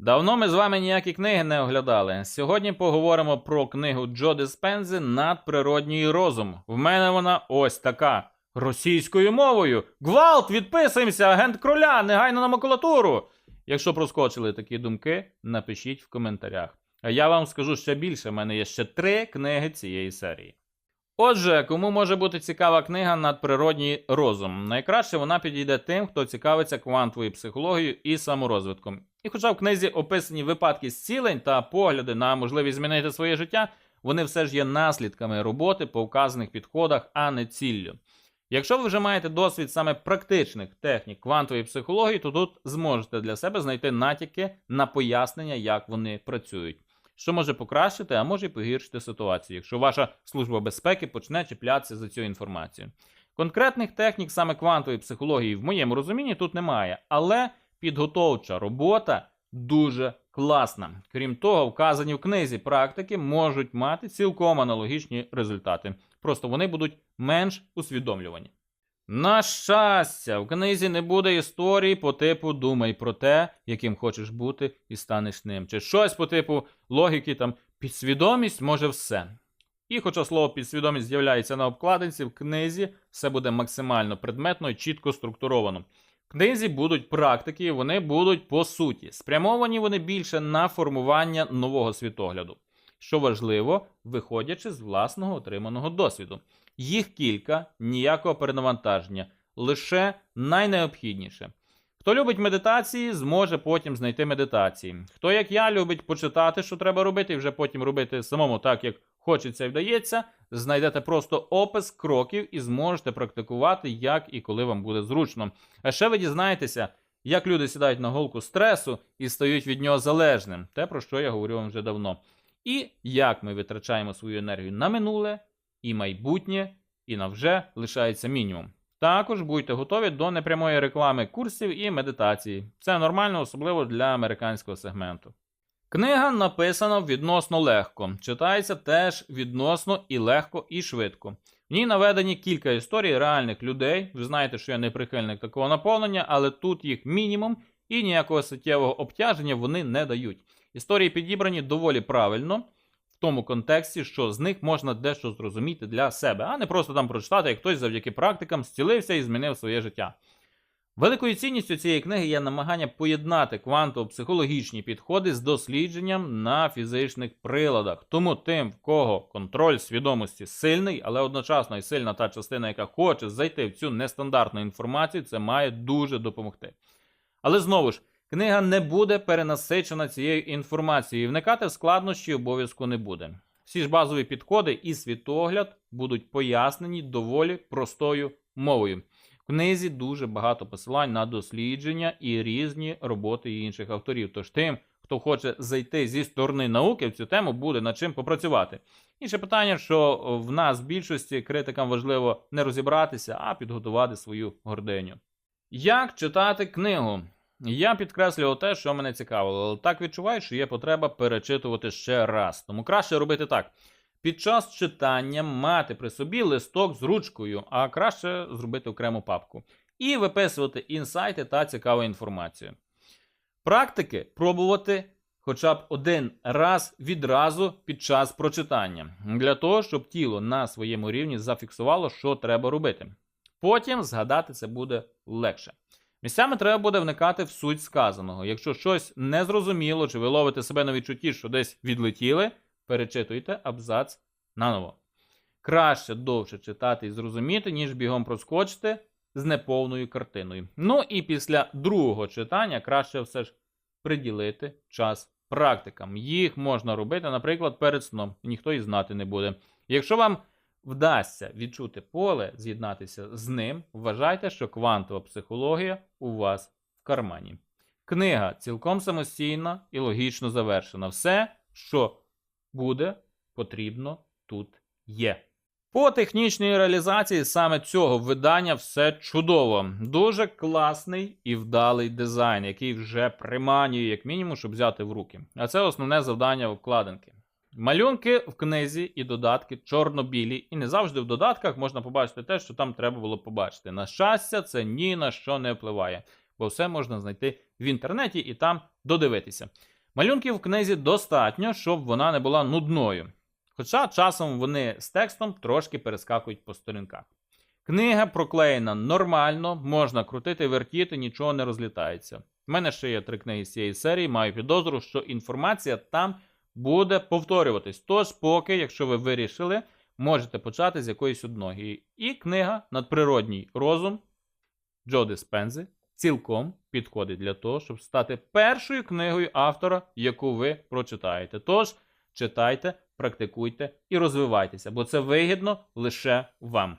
Давно ми з вами ніякі книги не оглядали. Сьогодні поговоримо про книгу Джо Диспензи Надприродній розум. В мене вона ось така. Російською мовою. Гвалт, відписуємося, агент кроля, негайно на макулатуру. Якщо проскочили такі думки, напишіть в коментарях. А я вам скажу ще більше, в мене є ще три книги цієї серії. Отже, кому може бути цікава книга Надприродній розум? Найкраще вона підійде тим, хто цікавиться квантовою психологією і саморозвитком. І хоча в книзі описані випадки зцілень та погляди на можливість змінити своє життя, вони все ж є наслідками роботи по вказаних підходах, а не ціллю. Якщо ви вже маєте досвід саме практичних технік квантової психології, то тут зможете для себе знайти натяки на пояснення, як вони працюють що може покращити, а може й погіршити ситуацію, якщо ваша служба безпеки почне чіплятися за цю інформацію. Конкретних технік саме квантової психології в моєму розумінні тут немає, але підготовча робота дуже класна. Крім того, вказані в книзі практики можуть мати цілком аналогічні результати. Просто вони будуть менш усвідомлювані. На щастя, в книзі не буде історії по типу Думай про те, яким хочеш бути, і станеш ним. Чи щось по типу логіки там підсвідомість може все. І хоча слово підсвідомість з'являється на обкладинці, в книзі все буде максимально предметно і чітко структуровано. В книзі будуть практики, вони будуть по суті. Спрямовані вони більше на формування нового світогляду. Що важливо, виходячи з власного отриманого досвіду. Їх кілька, ніякого перенавантаження, лише найнеобхідніше. Хто любить медитації, зможе потім знайти медитації. Хто, як я, любить почитати, що треба робити, і вже потім робити самому так, як хочеться і вдається, знайдете просто опис кроків і зможете практикувати, як і коли вам буде зручно. А ще ви дізнаєтеся, як люди сідають на голку стресу і стають від нього залежним, те, про що я говорю вам вже давно. І як ми витрачаємо свою енергію на минуле і майбутнє, і на вже лишається мінімум. Також будьте готові до непрямої реклами курсів і медитації. Це нормально, особливо для американського сегменту. Книга написана відносно легко, читається теж відносно і легко, і швидко. В ній наведені кілька історій реальних людей. Ви знаєте, що я не прихильник такого наповнення, але тут їх мінімум і ніякого суттєвого обтяження вони не дають. Історії підібрані доволі правильно в тому контексті, що з них можна дещо зрозуміти для себе, а не просто там прочитати, як хтось завдяки практикам зцілився і змінив своє життя. Великою цінністю цієї книги є намагання поєднати квантово-психологічні підходи з дослідженням на фізичних приладах. Тому тим, в кого контроль свідомості сильний, але одночасно і сильна та частина, яка хоче зайти в цю нестандартну інформацію, це має дуже допомогти. Але знову ж, книга не буде перенасичена цією інформацією, і вникати в складнощі обов'язку не буде. Всі ж базові підходи і світогляд будуть пояснені доволі простою мовою. В книзі дуже багато посилань на дослідження і різні роботи інших авторів. Тож тим, хто хоче зайти зі сторони науки в цю тему, буде над чим попрацювати. Інше питання, що в нас в більшості критикам важливо не розібратися, а підготувати свою гординю. Як читати книгу? Я підкреслював те, що мене цікавило, але так відчуваю, що є потреба перечитувати ще раз. Тому краще робити так. Під час читання мати при собі листок з ручкою, а краще зробити окрему папку. І виписувати інсайти та цікаву інформацію. Практики пробувати хоча б один раз відразу під час прочитання, для того, щоб тіло на своєму рівні зафіксувало, що треба робити. Потім згадати це буде легше. Місцями треба буде вникати в суть сказаного. Якщо щось незрозуміло, чи ви ловите себе на відчутті, що десь відлетіли, перечитуйте абзац наново. Краще довше читати і зрозуміти, ніж бігом проскочити з неповною картиною. Ну і після другого читання краще все ж приділити час практикам. Їх можна робити, наприклад, перед сном. Ніхто і знати не буде. Якщо вам вдасться відчути поле, з'єднатися з ним, вважайте, що квантова психологія у вас в кармані. Книга цілком самостійна і логічно завершена. Все, що буде потрібно, тут є. По технічній реалізації саме цього видання все чудово. Дуже класний і вдалий дизайн, який вже приманює, як мінімум, щоб взяти в руки. А це основне завдання вкладинки. Малюнки в книзі і додатки чорно-білі, і не завжди в додатках можна побачити те, що там треба було побачити. На щастя, це ні на що не впливає, бо все можна знайти в інтернеті і там додивитися. Малюнків в книзі достатньо, щоб вона не була нудною. Хоча часом вони з текстом трошки перескакують по сторінках. Книга проклеєна нормально, можна крутити, вертіти, нічого не розлітається. У мене ще є три книги з цієї серії, маю підозру, що інформація там буде повторюватись. Тож, поки, якщо ви вирішили, можете почати з якоїсь одної. І книга Надприродній розум Джо Диспензи цілком підходить для того, щоб стати першою книгою автора, яку ви прочитаєте. Тож читайте, практикуйте і розвивайтеся, бо це вигідно лише вам.